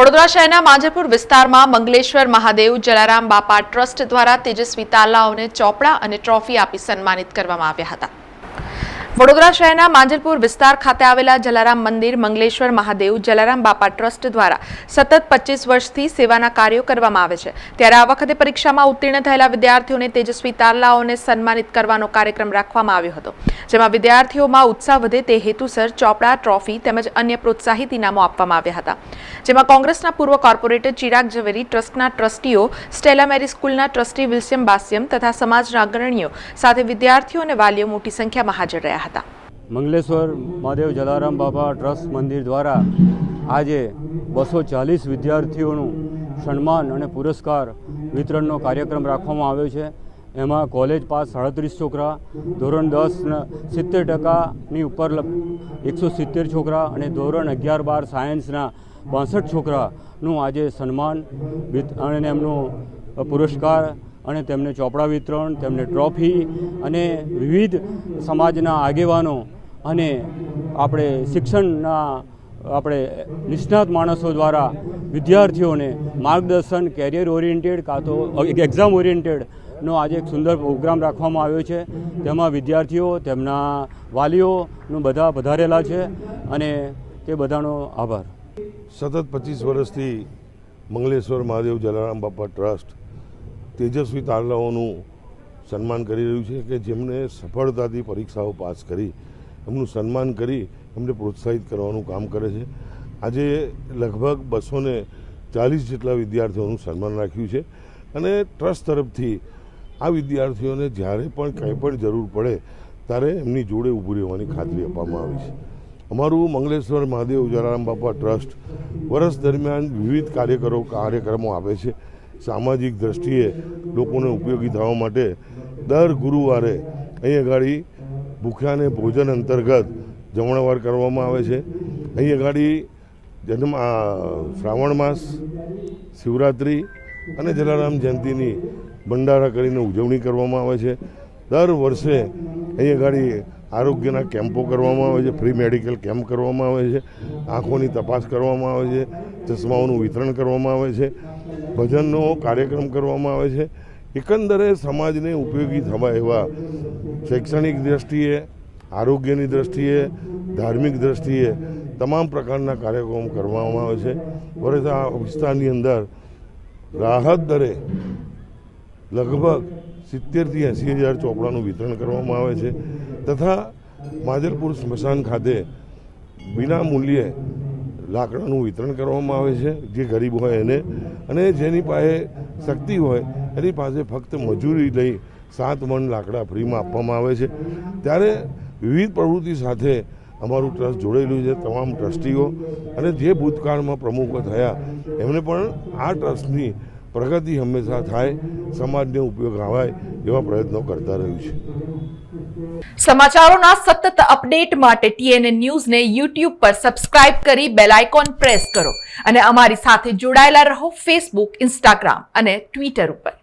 વડોદરા શહેરના માંજરપુર વિસ્તારમાં મંગલેશ્વર, મહાદેવ, જલારામ બાપા ટ્રસ્ટ દ્વારા તેજસ્વી તાલાઓને ચોપડા અને ટ્રોફી આપી સન્માનિત કરવામાં આવ્યા હતા. વડોદરા શહેરના માંજલપુર વિસ્તાર ખાતે આવેલા જલારામ મંદિર, મંગલેશ્વર મહાદેવ, જલારામ બાપા ટ્રસ્ટ દ્વારા સતત પચીસ વર્ષથી સેવાના કાર્યો કરવામાં આવે છે. ત્યારે આ વખતે પરીક્ષામાં ઉત્તીર્ણ થયેલા વિદ્યાર્થીઓને તેજસ્વી તારલાઓને સન્માનિત કરવાનો કાર્યક્રમ રાખવામાં આવ્યો હતો, જેમાં વિદ્યાર્થીઓમાં ઉત્સાહ વધે તે હેતુસર ચોપડા, ટ્રોફી તેમજ અન્ય પ્રોત્સાહિત ઇનામો આપવામાં આવ્યા હતા. જેમાં કોંગ્રેસના પૂર્વ કોર્પોરેટર ચિરાગ ઝવેરી, ટ્રસ્ટના ટ્રસ્ટીઓ સ્ટેલા મેરી સ્કૂલના ટ્રસ્ટી વિલ્સિયમ બાસ્યમ તથા સમાજના અગ્રણીઓ સાથે વિદ્યાર્થીઓ અને વાલીઓ મોટી સંખ્યામાં હાજર રહ્યા. હતા. મંગલેશ્વર, મહાદેવ જલારામ બાબા ટ્રસ્ટ મંદિર દ્વારા આજે બસો ચાલીસ વિદ્યાર્થીઓનું સન્માન અને પુરસ્કાર વિતરણનો કાર્યક્રમ રાખવામાં આવ્યો છે. એમાં કોલેજ પાસ સાડત્રીસ છોકરા, ધોરણ દસ સિત્તેર ટકાની ઉપર એકસો સિત્તેર છોકરા અને ધોરણ અગિયાર બાર સાયન્સના બાસઠ છોકરાનું આજે સન્માન અને એમનું પુરસ્કાર અને તેમને ચોપડા વિતરણ, તેમને ટ્રોફી અને વિવિધ સમાજના આગેવાનો અને આપણે શિક્ષણના આપણે નિષ્ણાત માણસો દ્વારા વિદ્યાર્થીઓને માર્ગદર્શન કેરિયર ઓરિએન્ટેડ કાં તો એક્ઝામ ઓરિએન્ટેડનો આજે એક સુંદર પ્રોગ્રામ રાખવામાં આવ્યો છે. તેમાં વિદ્યાર્થીઓ, તેમના વાલીઓનું બધા વધારેલા છે અને તે બધાનો આભાર. સતત પચીસ વર્ષથી મંગલેશ્વર મહાદેવ જલારામ બાપા ટ્રસ્ટ તેજસ્વી તારલાઓનું સન્માન કરી રહ્યું છે કે જેમણે સફળતાથી પરીક્ષાઓ પાસ કરી, એમનું સન્માન કરી, એમને પ્રોત્સાહિત કરવાનું કામ કરે છે. આજે લગભગ બસો ને ચાલીસ જેટલા વિદ્યાર્થીઓનું સન્માન રાખ્યું છે અને ટ્રસ્ટ તરફથી આ વિદ્યાર્થીઓને જ્યારે પણ કંઈ પણ જરૂર પડે ત્યારે એમની જોડે ઊભું રહેવાની ખાતરી આપવામાં આવી છે. અમારું મંગલેશ્વર મહાદેવ ઉજારામ બાપા ટ્રસ્ટ વર્ષ દરમિયાન વિવિધ કાર્યકરો કાર્યક્રમો આપે છે. સામાજિક દ્રષ્ટિએ લોકોને ઉપયોગી થવા માટે દર ગુરુવારે અહીં આગળ ભૂખ્યાને ભોજન અંતર્ગત જમણવાર કરવામાં આવે છે. અહીં આગળ જન્મ શ્રાવણ માસ, શિવરાત્રિ અને જલારામ જયંતિની ભંડારા કરીને ઉજવણી કરવામાં આવે છે. દર વર્ષે અહીં આગળ આરોગ્યના કેમ્પો કરવામાં આવે છે, ફ્રી મેડિકલ કેમ્પ કરવામાં આવે છે, આંખોની તપાસ કરવામાં આવે છે, ચશ્માઓનું વિતરણ કરવામાં આવે છે. ભજનનો કાર્યક્રમ કરવામાં આવે છે. એકંદરે સમાજને ઉપયોગી થવા એવા શૈક્ષણિક દ્રષ્ટિએ, આરોગ્યની દ્રષ્ટિએ, ધાર્મિક દ્રષ્ટિએ તમામ પ્રકારના કાર્યક્રમો કરવામાં આવે છે. વર્ષ આ વિસ્તારની અંદર રાહત દરે લગભગ સિત્તેરથી એંસી હજાર ચોપડાનું વિતરણ કરવામાં આવે છે. તથા માજલપુર સ્મશાન ખાતે વિના મૂલ્યે લાકડાનું વિતરણ કરવામાં આવે છે, જે ગરીબ હોય એને. અને જેની પાસે શક્તિ હોય, એની પાસે ફક્ત મજૂરી લઈ સાત મણ લાકડા ફ્રીમાં આપવામાં આવે છે. ત્યારે વિવિધ પ્રવૃત્તિ સાથે અમારું ટ્રસ્ટ જોડેલું છે, તમામ ટ્રસ્ટીઓ. અને જે ભૂતકાળમાં પ્રમુખો થયા, એમને પણ આ ટ્રસ્ટની પ્રગતિ હંમેશા થાય, સમાજને ઉપયોગ આવાય એવા પ્રયત્નો કરતા રહ્યું છે. સમાચારોના સતત અપડેટ માટે ટીએનએ ન્યૂઝને યુટ્યુબ પર સબસ્ક્રાઇબ કરી બેલ આઇકોન પ્રેસ કરો અને અમારી સાથે જોડાયેલા રહો ફેસબુક, ઇન્સ્ટાગ્રામ અને ટ્વિટર ઉપર.